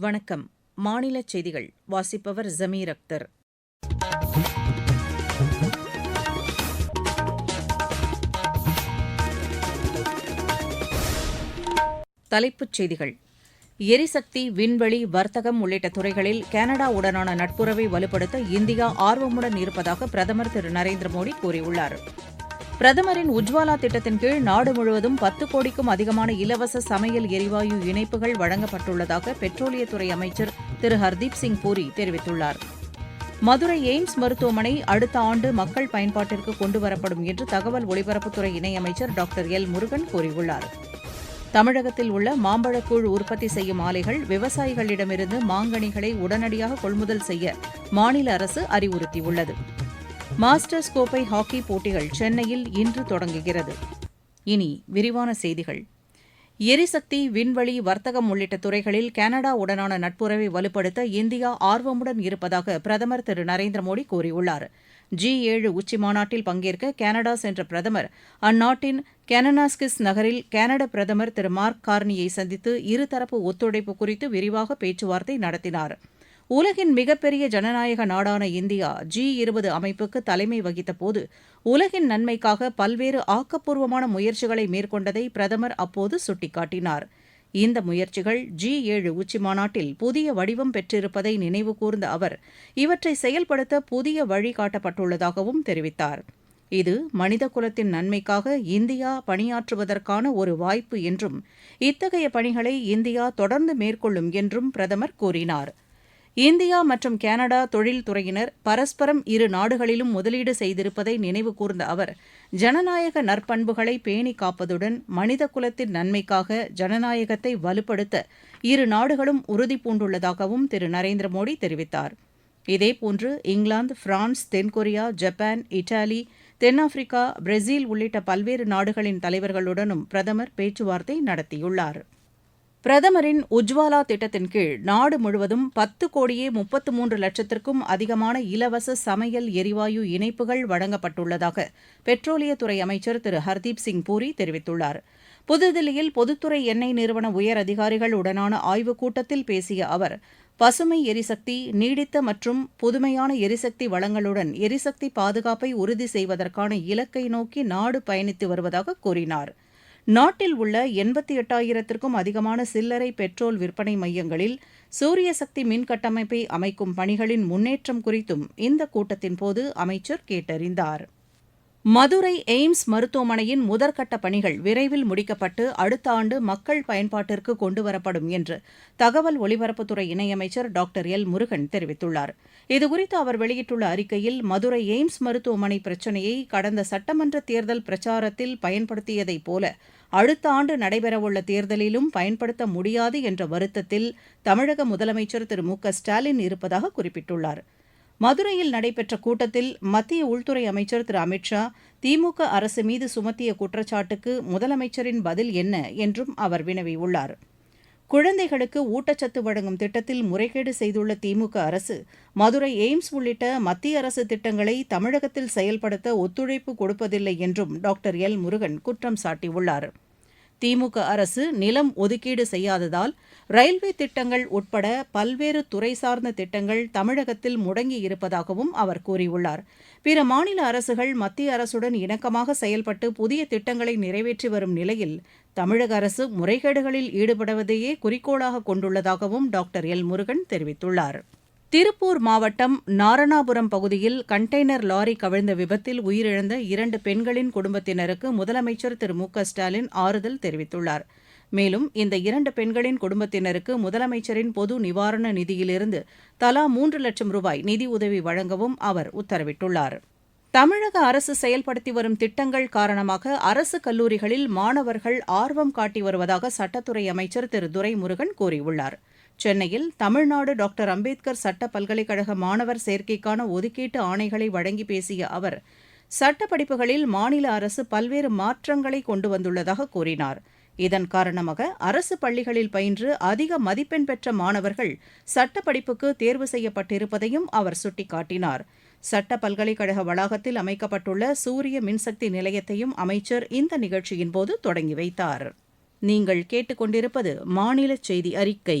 வணக்கம். மாநில செய்திகள். வாசிப்பவர் ஜமீர் அக்தர். தலைப்புச் செய்திகள். எரிசக்தி விண்வெளி வர்த்தகம் உள்ளிட்ட துறைகளில் கனடாவுடனான நட்புறவை வலுப்படுத்த இந்தியா ஆர்வமுடன் இருப்பதாக பிரதமர் திரு நரேந்திர மோடி கூறியுள்ளார். பிரதமரின் உஜ்வாலா திட்டத்தின் கீழ் நாடு முழுவதும் பத்து கோடிக்கும் அதிகமான இலவச சமையல் எரிவாயு இணைப்புகள் வழங்கப்பட்டுள்ளதாக பெட்ரோலியத்துறை அமைச்சர் திரு ஹர்தீப் சிங் பூரி தெரிவித்துள்ளார். மதுரை எய்ம்ஸ் மருத்துவமனை அடுத்த ஆண்டு மக்கள் பயன்பாட்டிற்கு கொண்டுவரப்படும் என்று தகவல் ஒலிபரப்புத்துறை இணையமைச்சர் டாக்டர் எல் முருகன் கூறியுள்ளார். தமிழகத்தில் உள்ள மாம்பழக்கூழ் உற்பத்தி செய்யும் ஆலைகள் விவசாயிகளிடமிருந்து மாங்கனிகளை உடனடியாக கொள்முதல் செய்ய மாநில அரசு அறிவுறுத்தியுள்ளது. மாஸ்டர்ஸ் கோப்பை ஹாக்கி போட்டிகள் சென்னையில் இன்று தொடங்குகிறது. இனி விரிவான செய்திகள். எரிசக்தி விண்வெளி வர்த்தகம் உள்ளிட்ட துறைகளில் கனடாவுடனான நட்புறவை வலுப்படுத்த இந்தியா ஆர்வமுடன் இருப்பதாக பிரதமர் திரு நரேந்திர மோடி கூறியுள்ளார். ஜி ஏழு உச்சி மாநாட்டில் பங்கேற்க கனடா சென்ற பிரதமர் அந்நாட்டின் கெனனாஸ்கிஸ் நகரில் கனடா பிரதமர் திரு மார்க் கார்னியை சந்தித்து இருதரப்பு ஒத்துழைப்பு குறித்து விரிவாக பேச்சுவார்த்தை நடத்தினார். உலகின் மிகப்பெரிய ஜனநாயக நாடான இந்தியா ஜி இருபது அமைப்புக்கு தலைமை வகித்தபோது உலகின் நன்மைக்காக பல்வேறு ஆக்கப்பூர்வமான முயற்சிகளை மேற்கொண்டதை பிரதமர் அப்போது சுட்டிக்காட்டினார். இந்த முயற்சிகள் ஜி ஏழு உச்சிமாநாட்டில் புதிய வடிவம் பெற்றிருப்பதை நினைவுகூர்ந்த அவர் இவற்றை செயல்படுத்த புதிய வழி காட்டப்பட்டுள்ளதாகவும் தெரிவித்தார். இது மனிதகுலத்தின் நன்மைக்காக இந்தியா பணியாற்றுவதற்கான ஒரு வாய்ப்பு என்றும் இத்தகைய பணிகளை இந்தியா தொடர்ந்து மேற்கொள்ளும் என்றும் பிரதமர் கூறினார். இந்தியா மற்றும் கனடா தொழில்துறையினர் பரஸ்பரம் இரு நாடுகளிலும் முதலீடு செய்திருப்பதை நினைவு கூர்ந்த அவர் ஜனநாயக நற்பண்புகளை பேணி காப்பதுடன் மனித குலத்தின் நன்மைக்காக ஜனநாயகத்தை வலுப்படுத்த இரு நாடுகளும் உறுதிபூண்டுள்ளதாகவும் திரு. நரேந்திர மோடி தெரிவித்தார். இதேபோன்று இங்கிலாந்து பிரான்ஸ் தென்கொரியா ஜப்பான் இத்தாலி தென்னாப்பிரிக்கா பிரேசில் உள்ளிட்ட பல்வேறு நாடுகளின் தலைவர்களுடனும் பிரதமர் பேச்சுவார்த்தை நடத்தியுள்ளார். பிரதமரின் உஜ்வாலா திட்டத்தின் கீழ் நாடு முழுவதும் பத்து கோடியே முப்பத்து மூன்று லட்சத்திற்கும் அதிகமான இலவச சமையல் எரிவாயு இணைப்புகள் வழங்கப்பட்டுள்ளதாக பெட்ரோலியத்துறை அமைச்சர் திரு ஹர்தீப் சிங் பூரி தெரிவித்துள்ளார். புதுதில்லியில் பொதுத்துறை எண்ணெய் நிறுவன உயர் அதிகாரிகள் உடனான ஆய்வுக் கூட்டத்தில் பேசிய அவர் பசுமை எரிசக்தி நீடித்த மற்றும் புதுமையான எரிசக்தி வளங்களுடன் எரிசக்தி பாதுகாப்பை உறுதி செய்வதற்கான இலக்கை நோக்கி நாடு பயணித்து வருவதாக கூறினார். நாட்டில் உள்ள எண்பத்தி எட்டாயிரத்திற்கும் அதிகமான சில்லறை பெட்ரோல் விற்பனை மையங்களில் சூரிய சக்தி மின் கட்டமைப்பை அமைக்கும் பணிகளின் முன்னேற்றம் குறித்தும் இந்த கூட்டத்தின்போது அமைச்சர் கேட்டறிந்தார். மதுரை எய்ம்ஸ் மருத்துவமனையின் முதற்கட்ட பணிகள் விரைவில் முடிக்கப்பட்டு அடுத்த ஆண்டு மக்கள் பயன்பாட்டிற்கு கொண்டுவரப்படும் என்று தகவல் ஒலிபரப்புத்துறை இணையமைச்சர் டாக்டர் எல் முருகன் தெரிவித்துள்ளார். இதுகுறித்து அவர் வெளியிட்டுள்ள அறிக்கையில் மதுரை எய்ம்ஸ் மருத்துவமனை பிரச்சினையை கடந்த சட்டமன்ற தேர்தல் பிரச்சாரத்தில் பயன்படுத்தியதைப் போல அடுத்த ஆண்டு நடைபெறவுள்ள தேர்தலிலும் பயன்படுத்த முடியாது என்ற வருத்தத்தில் தமிழக முதலமைச்சர் திரு மு க ஸ்டாலின் இருப்பதாக குறிப்பிட்டுள்ளார். மதுரையில் நடைபெற்ற கூட்டத்தில் மத்திய உள்துறை அமைச்சர் திரு. அமித் ஷா திமுக அரசு மீது சுமத்திய குற்றச்சாட்டுக்கு முதலமைச்சரின் பதில் என்ன என்றும் அவர் வினவியுள்ளார். குழந்தைகளுக்கு ஊட்டச்சத்து வழங்கும் திட்டத்தில் முறைகேடு செய்துள்ள திமுக அரசு மதுரை எய்ம்ஸ் உள்ளிட்ட மத்திய அரசு திட்டங்களை தமிழகத்தில் செயல்படுத்த ஒத்துழைப்பு கொடுப்பதில்லை என்றும் டாக்டர் எல் முருகன் குற்றம் சாட்டியுள்ளாா் திமுக அரசு நிலம் ஒதுக்கீடு செய்யாததால் ரயில்வே திட்டங்கள் உட்பட பல்வேறு துறை சார்ந்த திட்டங்கள் தமிழகத்தில் முடங்கி இருப்பதாகவும் அவர் கூறியுள்ளார். பிற மாநில அரசுகள் மத்திய அரசுடன் இணக்கமாக செயல்பட்டு புதிய திட்டங்களை நிறைவேற்றி வரும் நிலையில் தமிழக அரசு முறைகேடுகளில் ஈடுபடுவதையே குறிக்கோளாக கொண்டுள்ளதாகவும் டாக்டர் எல் முருகன் தெரிவித்துள்ளார். திருப்பூர் மாவட்டம் நாரணாபுரம் பகுதியில் கண்டெய்னர் லாரி கவிழ்ந்த விபத்தில் உயிரிழந்த இரண்டு பெண்களின் குடும்பத்தினருக்கு முதலமைச்சர் திரு மு க ஸ்டாலின் ஆறுதல் தெரிவித்துள்ளார். மேலும் இந்த இரண்டு பெண்களின் குடும்பத்தினருக்கு முதலமைச்சரின் பொது நிவாரண நிதியிலிருந்து தலா மூன்று லட்சம் ரூபாய் நிதியுதவி வழங்கவும் அவர் உத்தரவிட்டுள்ளார். தமிழக அரசு செயல்படுத்தி வரும் திட்டங்கள் காரணமாக அரசு கல்லூரிகளில் மாணவர்கள் ஆர்வம் காட்டி வருவதாக சட்டத்துறை அமைச்சர் திரு துரைமுருகன் கூறியுள்ளார். சென்னையில் தமிழ்நாடு டாக்டர் அம்பேத்கர் சட்ட பல்கலைக்கழக மாணவர் சேர்க்கைக்கான ஒதுக்கீட்டு ஆணைகளை வழங்கி பேசிய அவர் சட்ட படிப்புகளில் மாநில அரசு பல்வேறு மாற்றங்களை கொண்டு வந்துள்ளதாக கூறினார். இதன் காரணமாக அரசு பள்ளிகளில் பயின்று அதிக மதிப்பெண் பெற்ற மாணவர்கள் சட்ட படிப்புக்கு தேர்வு செய்யப்பட்டிருப்பதையும் அவர் சுட்டிக்காட்டினார். சட்ட பல்கலைக்கழக வளாகத்தில் அமைக்கப்பட்டுள்ள சூரிய மின்சக்தி நிலையத்தையும் அமைச்சர் இந்த நிகழ்ச்சியின்போது தொடங்கி வைத்தார். நீங்கள் கேட்டுக்கொண்டிருப்பது மாநில செய்தி அறிக்கை.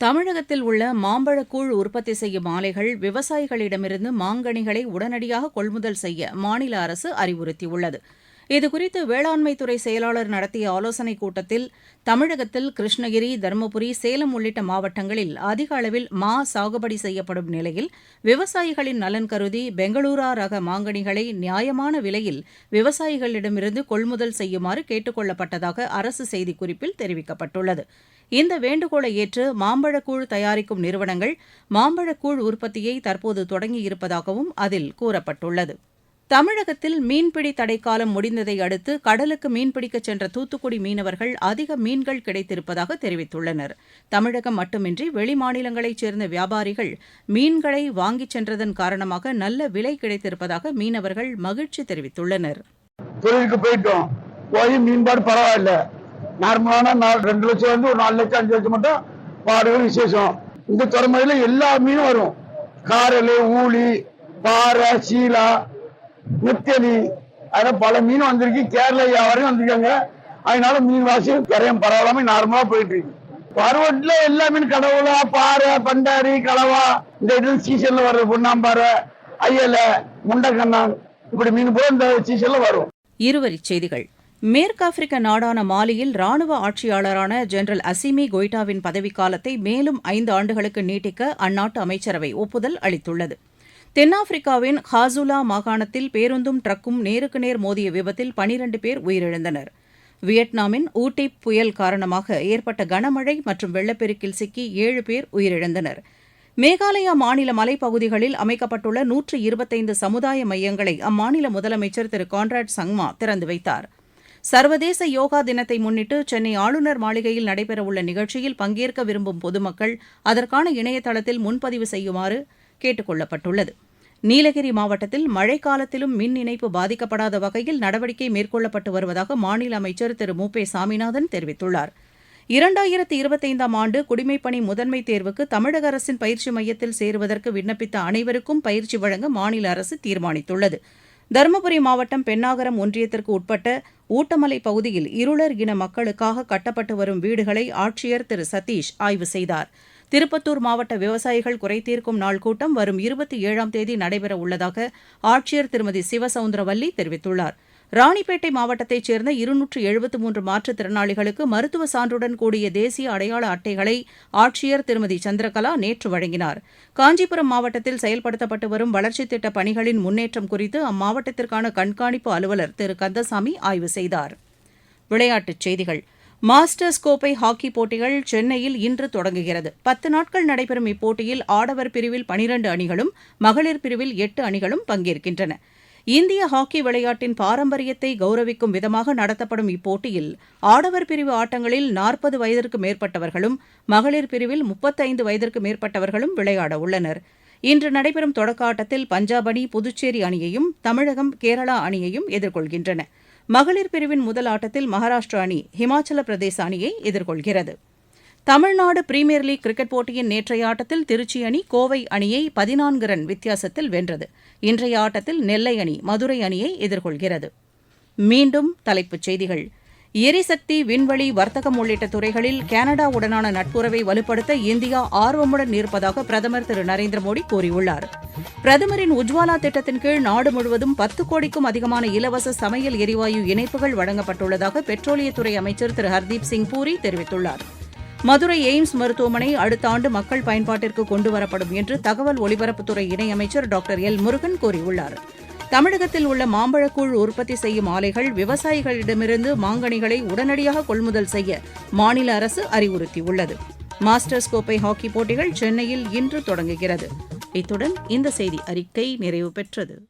தமிழகத்தில் உள்ள மாம்பழக்கூழ் உற்பத்தி செய்யும் ஆலைகள் விவசாயிகளிடமிருந்து மாங்கனிகளை உடனடியாக கொள்முதல் செய்ய மாநில அரசு அறிவுறுத்தியுள்ளது. இதுகுறித்து வேளாண்மைத்துறை செயலாளர் நடத்திய ஆலோசனைக் கூட்டத்தில் தமிழகத்தில் கிருஷ்ணகிரி தருமபுரி சேலம் உள்ளிட்ட மாவட்டங்களில் அதிக அளவில் மா சாகுபடி செய்யப்படும் நிலையில் விவசாயிகளின் நலன் கருதி பெங்களூரா ரக மாங்கனிகளை நியாயமான விலையில் விவசாயிகளிடமிருந்து கொள்முதல் செய்யுமாறு கேட்டுக் கொள்ளப்பட்டதாக அரசு செய்திக்குறிப்பில் தெரிவிக்கப்பட்டுள்ளது. இந்த வேண்டுகோளை ஏற்று மாம்பழக்கூழ் தயாரிக்கும் நிறுவனங்கள் மாம்பழக்கூழ் உற்பத்தியை தற்போது தொடங்கியிருப்பதாகவும் அதில் கூறப்பட்டுள்ளது. தமிழகத்தில் மீன்பிடி தடைக்காலம் முடிந்ததை அடுத்து கடலுக்கு மீன்பிடிக்கச் சென்ற தூத்துக்குடி மீனவர்கள் அதிக மீன்கள் கிடைத்திருப்பதாக தெரிவித்துள்ளனர். தமிழகம் மட்டுமின்றி வெளிமாநிலங்களைச் சேர்ந்த வியாபாரிகள் மீன்களை வாங்கிச் சென்றதன் காரணமாக நல்ல விலை கிடைத்திருப்பதாக மீனவர்கள் மகிழ்ச்சி தெரிவித்துள்ளனர். தொழிலுக்கு போயிட்டோம். போய் மீன்பாடு பரவாயில்ல. நார்மலான நாலு ரெண்டு லட்சம் வந்து ஒரு நாலு லட்சம் அஞ்சு லட்சம் மட்டும் பாடுகள் விசேஷம். இந்த துறைமுறையில எல்லா மீனும் வரும். காரல் ஊளி பாறை சீலா நெத்தலி அதான் பல மீன் வந்திருக்கு. கேரளா வியாபாரம் வந்திருக்காங்க. அதனால மீன் வாசி கரையும் பரவாயில்லாம நார்மலா போயிட்டு இருக்கு. பருவத்துல எல்லா மீன் கடவுளா பாறை பண்டாரி கலவா இந்த இது சீசன்ல வர்ற பொன்னாம்பாறை ஐயல முண்டக்கண்ணான் இப்படி மீன் போய் இந்த சீசன்ல வரும். இருவரி செய்திகள். மேற்காப்பிரிக்க நாடான மாலியில் ராணுவ ஆட்சியாளரான ஜெனரல் அசிமி கொய்டாவின் பதவிக்காலத்தை மேலும் ஐந்து ஆண்டுகளுக்கு நீட்டிக்க அந்நாட்டு அமைச்சரவை ஒப்புதல் அளித்துள்ளது. தென்னாப்பிரிக்காவின் ஹாசுலா மாகாணத்தில் பேருந்தும் ட்ரக்கும் நேருக்கு நேர் மோதிய விபத்தில் பனிரண்டு பேர் உயிரிழந்தனர். வியட்நாமின் ஊட்டி புயல் காரணமாக ஏற்பட்ட கனமழை மற்றும் வெள்ளப்பெருக்கில் சிக்கி ஏழு பேர் உயிரிழந்தனர். மேகாலயா மாநில மலைப்பகுதிகளில் அமைக்கப்பட்டுள்ள நூற்று இருபத்தைந்து சமுதாய மையங்களை அம்மாநில முதலமைச்சர் திரு. கான்ராட் சங்மா திறந்து வைத்தார். சர்வதேச யோகா தினத்தை முன்னிட்டு சென்னை ஆளுநர் மாளிகையில் நடைபெறவுள்ள நிகழ்ச்சியில் பங்கேற்க விரும்பும் பொதுமக்கள் அதற்கான இணையதளத்தில் முன்பதிவு செய்யுமாறு கேட்டுக் கொள்ளப்பட்டுள்ளது. நீலகிரி மாவட்டத்தில் மழைக்காலத்திலும் மின் இணைப்பு பாதிக்கப்படாத வகையில் நடவடிக்கை மேற்கொள்ளப்பட்டு வருவதாக மாநில அமைச்சர் திரு மு பே சாமிநாதன் தெரிவித்துள்ளார். இரண்டாயிரத்தி இருபத்தைந்தாம் ஆண்டு குடிமைப்பணி முதன்மை தேர்வுக்கு தமிழக அரசின் பயிற்சி மையத்தில் சேருவதற்கு விண்ணப்பித்த அனைவருக்கும் பயிற்சி வழங்க மாநில அரசு தீர்மானித்துள்ளது. தருமபுரி மாவட்டம் பென்னாகரம் ஒன்றியத்திற்கு உட்பட்ட ஊட்டமலை பகுதியில் இருளர் இன மக்களுக்காக கட்டப்பட்டு வரும் வீடுகளை ஆட்சியர் திரு சதீஷ் ஆய்வு செய்தார். திருப்பத்தூர் மாவட்ட விவசாயிகள் குறைதீர்க்கும் நாள் கூட்டம் வரும் இருபத்தி ஏழாம் தேதி நடைபெற உள்ளதாக ஆட்சியர் திருமதி சிவசவுந்தரவல்லி தெரிவித்துள்ளார். ராணிப்பேட்டை மாவட்டத்தைச் சேர்ந்த இருநூற்று எழுபத்து மூன்று மாற்றுத்திறனாளிகளுக்கு மருத்துவ சான்றுடன் கூடிய தேசிய அடையாள அட்டைகளை ஆட்சியர் திருமதி சந்திரகலா நேற்று வழங்கினார். காஞ்சிபுரம் மாவட்டத்தில் செயல்படுத்தப்பட்டு வரும் வளர்ச்சித் திட்டப் பணிகளின் முன்னேற்றம் குறித்து அம்மாவட்டத்திற்கான கண்காணிப்பு அலுவலர் திரு. கந்தசாமி ஆய்வு செய்தார். விளையாட்டுச் செய்திகள். மாஸ்டர்ஸ் கோப்பை ஹாக்கி போட்டிகள் சென்னையில் இன்று தொடங்குகிறது. பத்து நாட்கள் நடைபெறும் இப்போட்டியில் ஆடவர் பிரிவில் பனிரண்டு அணிகளும் மகளிர் பிரிவில் எட்டு அணிகளும் பங்கேற்கின்றன. இந்திய ஹாக்கி விளையாட்டின் பாரம்பரியத்தை கௌரவிக்கும் விதமாக நடத்தப்படும் இப்போட்டியில் ஆடவர் பிரிவு ஆட்டங்களில் நாற்பது வயதிற்கு மேற்பட்டவர்களும் மகளிர் பிரிவில் முப்பத்தைந்து வயதிற்கு மேற்பட்டவர்களும் விளையாட உள்ளனர். இன்று நடைபெறும் தொடக்க ஆட்டத்தில் பஞ்சாப் அணி புதுச்சேரி அணியையும் தமிழகம் கேரளா அணியையும் எதிர்கொள்கின்றன. மகளிர் பிரிவின் முதல் ஆட்டத்தில் மகாராஷ்டிரா அணி ஹிமாச்சல பிரதேச அணியை எதிர்கொள்கிறது. தமிழ்நாடு பிரீமியர் லீக் கிரிக்கெட் போட்டியின் நேற்றைய ஆட்டத்தில் திருச்சி அணி கோவை அணியை பதினான்கு ரன் வித்தியாசத்தில் வென்றது. இன்றைய ஆட்டத்தில் நெல்லை அணி மதுரை அணியை எதிர்கொள்கிறது. மீண்டும் தலைப்புச் செய்திகள். எரிசக்தி விண்வெளி வர்த்தகம் உள்ளிட்ட துறைகளில் கனடாவுடனான நட்புறவை வலுப்படுத்த இந்தியா ஆர்வமுடன் இருப்பதாக பிரதமர் திரு நரேந்திர மோடி கூறியுள்ளார். பிரதமரின் உஜ்வாலா திட்டத்தின் கீழ் நாடு முழுவதும் பத்து கோடிக்கும் அதிகமான இலவச சமையல் எரிவாயு இணைப்புகள் வழங்கப்பட்டுள்ளதாக பெட்ரோலியத்துறை அமைச்சர் திரு ஹர்தீப் சிங் பூரி தெரிவித்துள்ளார். மதுரை எய்ம்ஸ் மருத்துவமனை அடுத்த ஆண்டு மக்கள் பயன்பாட்டிற்கு கொண்டுவரப்படும் என்று தகவல் ஒலிபரப்புத்துறை இணையமைச்சர் டாக்டர் எல் முருகன் கூறியுள்ளார். தமிழகத்தில் உள்ள மாம்பழக்கூழ் உற்பத்தி செய்யும் ஆலைகள் விவசாயிகளிடமிருந்து மாங்கனிகளை உடனடியாக கொள்முதல் செய்ய மாநில அரசு அறிவுறுத்தியுள்ளது. மாஸ்டர்ஸ் கோப்பை ஹாக்கி போட்டிகள் சென்னையில் இன்று தொடங்குகிறது. இத்துடன் இந்த செய்தி அறிக்கை நிறைவு பெற்றது.